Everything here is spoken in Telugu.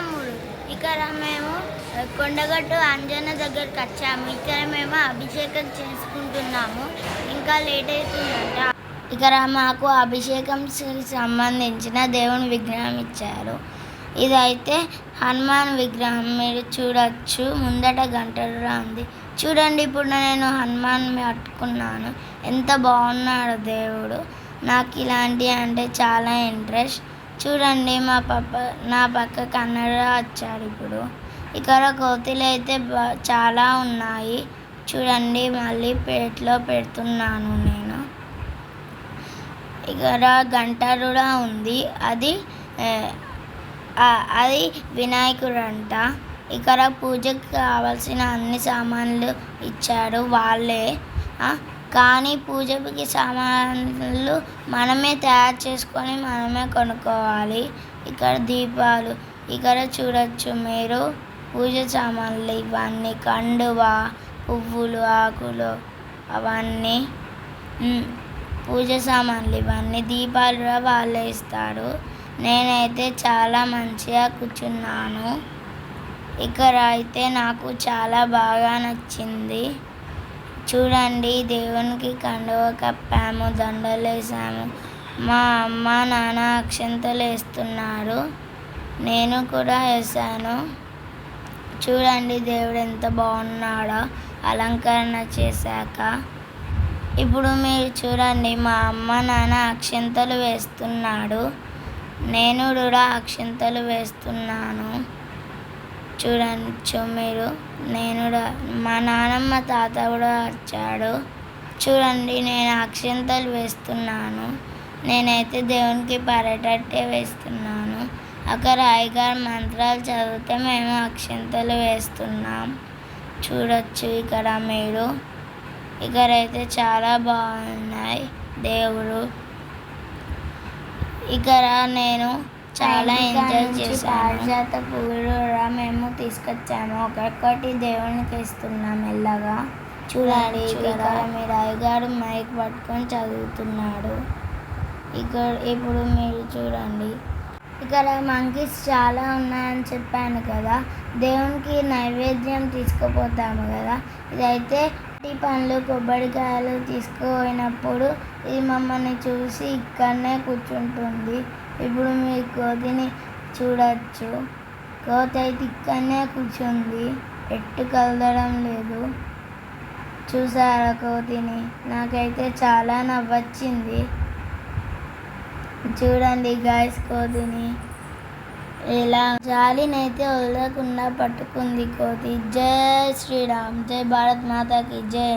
తమ్ముడు ఇక్కడ మేము కొండగట్టు అంజన దగ్గరికి వచ్చాము. ఇక్కడ మేము అభిషేకం చేసుకుంటున్నాము. ఇంకా లేట్ అవుతుందంట. ఇక్కడ మాకు అభిషేకం సంబంధించిన దేవుని విగ్రహం ఇచ్చారు. ఇదైతే హనుమాన్ విగ్రహం. మీరు చూడొచ్చు. ముందట గంటలుగా ఉంది చూడండి ఇప్పుడు నేను హనుమాన్ పట్టుకున్నాను. ఎంత బాగున్నాడు దేవుడు. నాకు ఇలాంటివి అంటే చాలా ఇంట్రెస్ట్. చూడండి మా పప్ప నా పక్క కన్నడ వచ్చాడు ఇప్పుడు. ఇక్కడ కోతులు అయితే చాలా ఉన్నాయి. చూడండి మళ్ళీ ప్లేట్లో పెడుతున్నాను నేను. ఇక్కడ గంట కూడా ఉంది. అది అది వినాయకుడు అంట ఇక్కడ పూజకు కావాల్సిన అన్ని సామాన్లు ఇచ్చారు వాళ్ళే. కానీ పూజకి సామాన్లు మనమే తయారు చేసుకొని మనమే కొనుక్కోవాలి. ఇక్కడ దీపాలు ఇక్కడ చూడొచ్చు మీరు పూజ సామాన్లు ఇవన్నీ కండువ పువ్వులు ఆకులు అవన్నీ. పూజ సామాన్లు ఇవన్నీ దీపాలు కూడా వాళ్ళే ఇస్తారు. నేనైతే చాలా మంచిగా కూర్చున్నాను. ఇక్కడ అయితే నాకు చాలా బాగా నచ్చింది. చూడండి దేవునికి కండువ కప్పాము దండలు వేసాము మా అమ్మ నాన్న అక్షంతలు వేస్తున్నారు. నేను కూడా వేసాను. చూడండి దేవుడు ఎంత బాగున్నాడో అలంకరణ చేశాక. ఇప్పుడు మీరు చూడండి మా అమ్మ నాన్న అక్షంతలు వేస్తున్నాడు. నేను కూడా అక్షంతలు వేస్తున్నాను. చూడచ్చు మీరు. నేను మా నాన్నమ్మ తాత కూడా వచ్చాడు. చూడండి నేను అక్షంతలు వేస్తున్నాను. నేనైతే దేవునికి పడేటట్టే వేస్తున్నాను. అక్కడ రాయిగారు మంత్రాలు చదివితే మేము అక్షంతలు వేస్తున్నాం. చూడొచ్చు ఇక్కడ మీరు. ఇక్కడైతే చాలా బాగున్నాయి దేవుడు. ఇక్కడ నేను చాలా ఎంజాయ్ చేశాను. పారిజాత పువ్వులు కూడా మేము తీసుకొచ్చాము. ఒక్కొక్కటి దేవునికి ఇస్తున్నాం మెల్లగా. చూడండి ఇక్కడ మీరు అయ్యగారు మైక్ పట్టుకొని చదువుతున్నాడు. ఇక్కడ ఇప్పుడు మీరు చూడండి. ఇక్కడ మంకీస్ చాలా ఉన్నాయని చెప్పాను కదా. దేవునికి నైవేద్యం తీసుకుపోతాము కదా. ఇదైతే అరటి పండ్లు కొబ్బరికాయలు తీసుకుపోయినప్పుడు ఇది మమ్మల్ని చూసి ఇక్కడనే కూర్చుంటుంది. ఇప్పుడు మీ కోతిని చూడొచ్చు. కోతి అయితే ఇక్కడనే కూర్చుంది. ఎట్టు కదలడం లేదు. చూసారా కోతిని నాకైతే చాలా నవ్వొచ్చింది. చూడండి గాయస్ కోతిని ఇలా జాలినైతే వదలకుండా పట్టుకుంది కోతి జై శ్రీరామ్. జై భారత్ మాతాకి. జై.